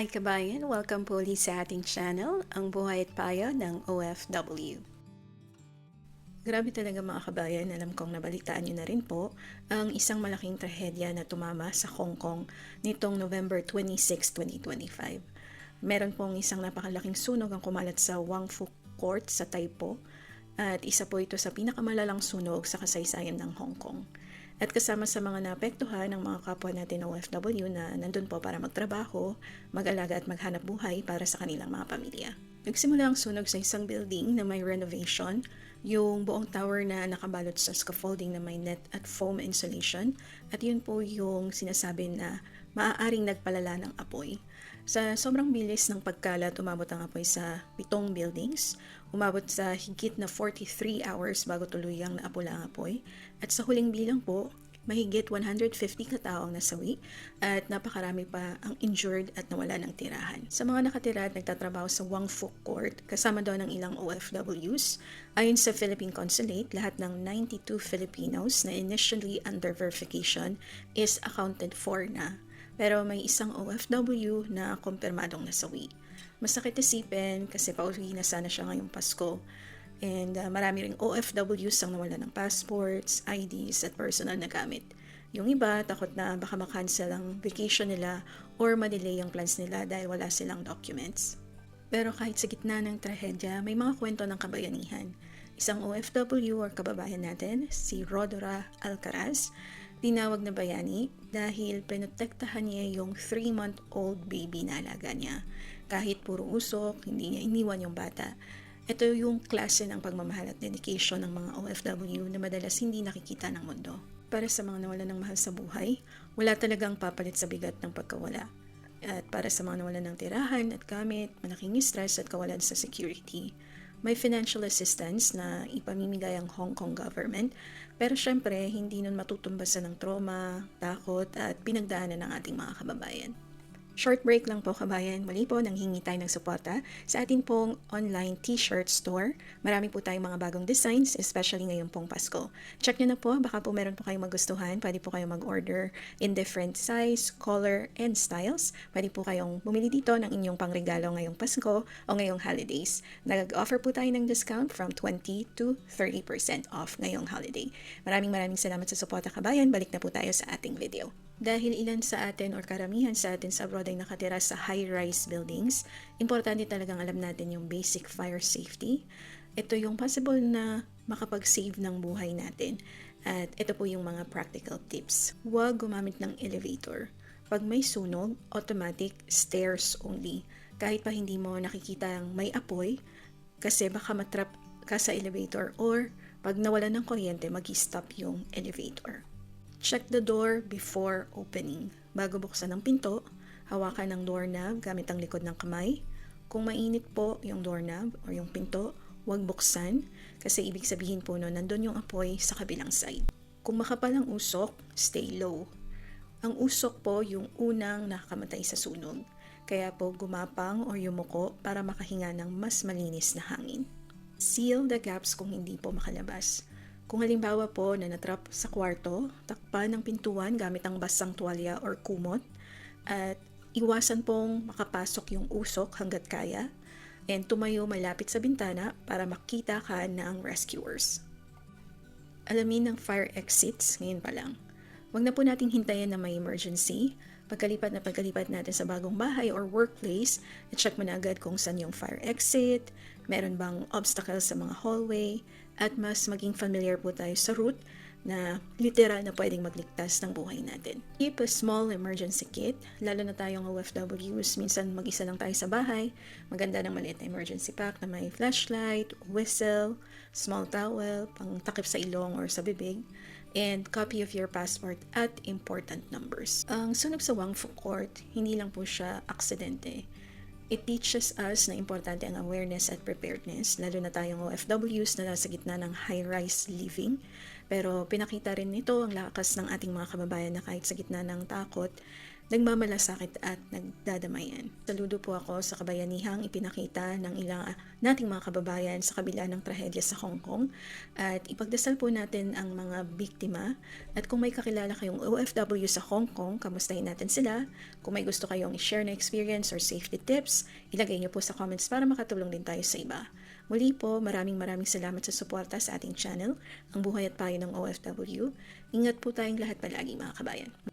Hi kabayan! Welcome po ulit sa ating channel, ang buhay at payo ng OFW. Grabe talaga mga kabayan, alam kong nabalitaan nyo na rin po ang isang malaking trahedya na tumama sa Hong Kong nitong November 26, 2025. Meron pong isang napakalaking sunog ang kumalat sa Wang Fu Court sa Taipo at isa po ito sa pinakamalalang sunog sa kasaysayan ng Hong Kong. At kasama sa mga naapektuhan ng mga kapwa natin OFW na nandun po para magtrabaho, mag-alaga at maghanap buhay para sa kanilang mga pamilya. Nagsimula ang sunog sa isang building na may renovation, yung buong tower na nakabalot sa scaffolding na may net at foam insulation, at yun po yung sinasabi na maaaring nagpalala ng apoy. Sa sobrang bilis ng pagkalat, umabot ang apoy sa pitong buildings. Umabot sa higit na 43 hours bago tuluyang naapula ang apoy. At sa huling bilang po, mahigit 150 katao ang nasawi at napakarami pa ang injured at nawala ng tirahan. Sa mga nakatira at nagtatrabaho sa Wang Fuk Court, kasama daw ng ilang OFWs, ayon sa Philippine Consulate, lahat ng 92 Filipinos na initially under verification is accounted for na pero may isang OFW na kumpirmadong nasawi. Masakit isipin kasi pauwi na sana siya ngayong Pasko. And uh, marami ring OFWs ang nawala ng passports, IDs at personal na gamit. Yung iba, takot na baka makancel ang vacation nila or madelay ang plans nila dahil wala silang documents. Pero kahit sa gitna ng trahedya, may mga kwento ng kabayanihan. Isang OFW or kababayan natin, si Rodora Alcaraz, tinawag na bayani dahil pinotektahan niya yung 3-month-old baby na alaga niya. Kahit puro usok, hindi niya iniwan yung bata. Ito yung klase ng pagmamahal at dedication ng mga OFW na madalas hindi nakikita ng mundo. Para sa mga nawala ng mahal sa buhay, wala talagang papalit sa bigat ng pagkawala. At para sa mga nawala ng tirahan at gamit, malaking stress at kawalan sa security. May financial assistance na ipamimigay ang Hong Kong government, pero syempre hindi nun matutumbasan ng trauma, takot at pinagdaanan ng ating mga kababayan. Short break lang po kabayan. Muli po nang hingi tayo ng suporta sa ating pong online t-shirt store. Marami po tayong mga bagong designs, especially ngayon pong Pasko. Check nyo na po, baka po meron po kayong magustuhan. Pwede po kayong mag-order in different size, color, and styles. Pwede po kayong bumili dito ng inyong pangregalo ngayong Pasko o ngayong holidays. Nag-offer po tayo ng discount from 20 to 30% off ngayong holiday. Maraming maraming salamat sa suporta kabayan. Balik na po tayo sa ating video. Dahil ilan sa atin or karamihan sa atin sa abroad ay nakatira sa high-rise buildings, importante talagang alam natin yung basic fire safety. Ito yung possible na makapag-save ng buhay natin. At ito po yung mga practical tips. Huwag gumamit ng elevator. Pag may sunog, automatic stairs only. Kahit pa hindi mo nakikita ang may apoy, kasi baka matrap ka sa elevator or pag nawala ng kuryente, mag-stop yung elevator. Check the door before opening. Bago buksan ang pinto, hawakan ng doorknob gamit ang likod ng kamay. Kung mainit po yung doorknob or yung pinto, huwag buksan kasi ibig sabihin po no, nandun yung apoy sa kabilang side. Kung makapal ang usok, stay low. Ang usok po yung unang nakakamatay sa sunog. Kaya po gumapang o yumuko para makahinga ng mas malinis na hangin. Seal the gaps kung hindi po makalabas. Kung halimbawa po na natrap sa kwarto, takpan ng pintuan gamit ang basang tuwalya or kumot at iwasan pong makapasok yung usok hanggat kaya and tumayo malapit sa bintana para makita ka ng rescuers. Alamin ng fire exits ngayon pa lang. Huwag na po nating hintayin na may emergency. Pagkalipat na pagkalipat natin sa bagong bahay or workplace, check mo na agad kung saan yung fire exit, meron bang obstacles sa mga hallway, at mas maging familiar po tayo sa route na literal na pwedeng magligtas ng buhay natin. Keep a small emergency kit, lalo na tayong OFWs, minsan mag-isa lang tayo sa bahay, maganda ng maliit na emergency pack na may flashlight, whistle, small towel, pang takip sa ilong or sa bibig, and copy of your passport at important numbers. Ang sunog sa Wang Fu Court, hindi lang po siya aksidente It teaches us na importante ang awareness at preparedness, lalo na tayong OFWs na nasa gitna ng high-rise living. Pero pinakita rin nito ang lakas ng ating mga kababayan na kahit sa gitna ng takot, nagmamalasakit at nagdadamayan. Saludo po ako sa kabayanihang ipinakita ng ilang nating mga kababayan sa kabila ng trahedya sa Hong Kong at ipagdasal po natin ang mga biktima at kung may kakilala kayong OFW sa Hong Kong, kamustahin natin sila. Kung may gusto kayong i-share na experience or safety tips, ilagay niyo po sa comments para makatulong din tayo sa iba. Muli po, maraming maraming salamat sa suporta sa ating channel, ang buhay at payo ng OFW. Ingat po tayong lahat palagi mga kabayan.